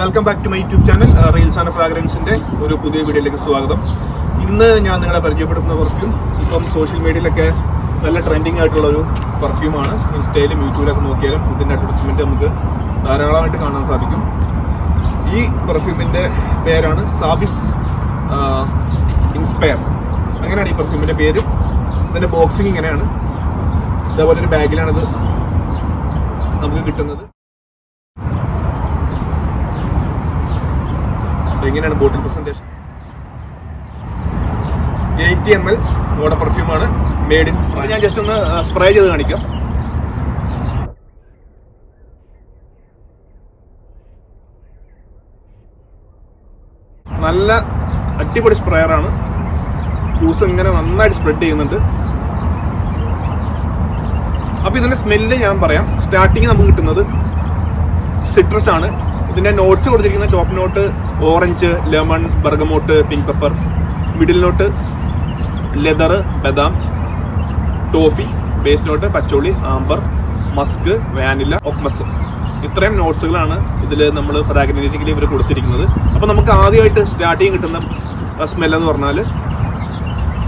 Welcome back to my YouTube channel reels and ഫ്രാഗ്രൻസിന്റെ ഒരു പുതിയ വീഡിയോയിലേക്ക് സ്വാഗതം. ഇന്ന് ഞാൻ നിങ്ങളെ പരിചയപ്പെടുത്തുന്ന പെർഫ്യൂം ഇപ്പം സോഷ്യൽ മീഡിയയിലൊക്കെ നല്ല ട്രെൻഡിങ് ആയിട്ടുള്ള ഒരു പെർഫ്യൂമാണ് ഇൻസ്റ്റയിലും യൂട്യൂബിലൊക്കെ നോക്കിയാലും ഇതിന്റെ അഡ്വർടൈസ്മെന്റ് നമുക്ക് ധാരാളമായിട്ട് കാണാൻ സാധിക്കും. ഈ പെർഫ്യൂമിന്റെ പേരാണ് സാബിസ് ഇൻസ്പയർ അങ്ങനെയാണ് ഈ പെർഫ്യൂമിന്റെ പേര്. ഇതിന്റെ ബോക്സിങ് ഇങ്ങനെയാണ്. ഇതേപോലെ ഒരു ബാഗിലാണിത് നമുക്ക് കിട്ടുന്നത്. എങ്ങനെയാണ് bottle presentation eighty M L ഓട പെർഫ്യൂമാണ് മെയ്ഡ് ഇൻ ഞാൻ ജസ്റ്റ് ഒന്ന് സ്പ്രേ ചെയ്ത് കാണിക്കാം. നല്ല അടിപൊളി സ്പ്രെയർ ആണ്. ജ്യൂസ് ഇങ്ങനെ നന്നായിട്ട് സ്പ്രെഡ് ചെയ്യുന്നുണ്ട്. അപ്പൊ ഇതിന്റെ സ്മെല്ല് ഞാൻ പറയാം. സ്റ്റാർട്ടിങ് നമുക്ക് കിട്ടുന്നത് സിട്രസ് ആണ്. ഇതിന്റെ നോട്ട്സ് കൊടുത്തിരിക്കുന്ന top note orange lemon bergamot pink pepper middle note leather ബദാം toffee base note patchouli amber musk vanilla oakmoss ഇത്രയും നോട്ട്സുകളാണ് ഇതിൽ നമ്മൾ ഫ്രാഗ്രന്റിക്കലി ഇവർ കൊടുത്തിരിക്കുന്നത്. അപ്പോൾ നമുക്ക് ആദ്യമായിട്ട് സ്റ്റാർട്ടിങ് കിട്ടുന്ന സ്മെല്ലെന്ന് പറഞ്ഞാൽ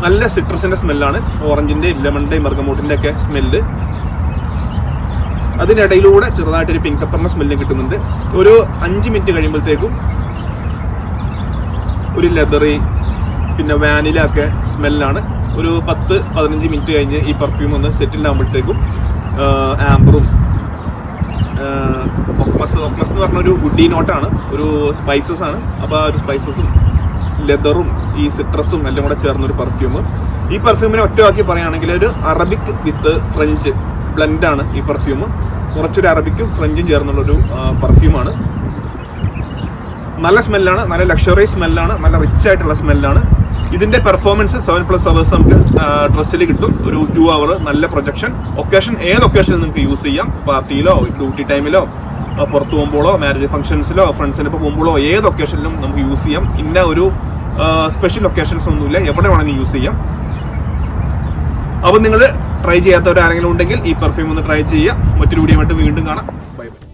നല്ല സിട്രസിന്റെ സ്മെല്ലാണ് ഓറഞ്ചിന്റെ ലെമണിന്റെ മർഗമോട്ടിന്റെ ഒക്കെ സ്മെല്ല് അതിനിടയിലൂടെ ചെറുതായിട്ടൊരു പിങ്ക് പെപ്പറിന്റെ സ്മെല്ലും കിട്ടുന്നുണ്ട്. ഒരു അഞ്ച് മിനിറ്റ് കഴിയുമ്പോഴത്തേക്കും ഒരു ലെതറി പിന്നെ വാനില ഒക്കെ സ്മെല്ലാണ്. ഒരു പത്ത് പതിനഞ്ച് മിനിറ്റ് കഴിഞ്ഞ് ഈ പെർഫ്യൂം ഒന്ന് സെറ്റിൽ ആകുമ്പോഴത്തേക്കും ആംബറും ഒക്മസ് ഒക്മസ് എന്ന് പറഞ്ഞ ഒരു വുഡി നോട്ടാണ് ഒരു സ്പൈസസ് ആണ്. അപ്പോൾ ആ ഒരു സ്പൈസസും ലെതറും ഈ സിട്രസും എല്ലാം കൂടെ ചേർന്ന ഒരു പെർഫ്യൂം ഈ പെർഫ്യൂമിനെ ഒറ്റവാക്കി പറയുകയാണെങ്കിൽ ഒരു അറബിക് വിത്ത് ഫ്രഞ്ച് ബ്ലെൻഡ് ആണ് ഈ പെർഫ്യൂം കുറച്ചൊരു അറബിക്കും ഫ്രഞ്ചും ചേർന്നുള്ളൊരു പെർഫ്യൂമാണ് നല്ല സ്മെല്ലാണ് നല്ല ലക്ഷറി സ്മെല്ലാണ് നല്ല റിച്ച് ആയിട്ടുള്ള സ്മെല്ലാണ്. ഇതിന്റെ പെർഫോമൻസ് സെവൻ പ്ലസ് അവേഴ്സ് നമുക്ക് ഡ്രസ്സിൽ കിട്ടും. ഒരു ടു അവർ നല്ല പ്രൊജക്ഷൻ ഒക്കേഷൻ ഏത് ഒക്കേഷനിൽ നിങ്ങൾക്ക് യൂസ് ചെയ്യാം? പാർട്ടിയിലോ ഡ്യൂട്ടി ടൈമിലോ പുറത്തു പോകുമ്പോഴോ മാരേജ് ഫംഗ്ഷൻസിലോ ഫ്രണ്ട്സിനൊപ്പം പോകുമ്പോഴോ ഏത് ഒക്കേഷനിലും നമുക്ക് യൂസ് ചെയ്യാം. ഇന്ന ഒരു സ്പെഷ്യൽ ഒക്കേഷൻസ് ഒന്നുമില്ല. എവിടെ വേണമെങ്കിലും യൂസ് ചെയ്യാം. അപ്പോൾ നിങ്ങൾ ട്രൈ ചെയ്യാത്തവരാരെങ്കിലും ഉണ്ടെങ്കിൽ ഈ പെർഫ്യൂം ഒന്ന് ട്രൈ ചെയ്യുക. മറ്റൊരു വീഡിയോ വീണ്ടും കാണാം. Bye bye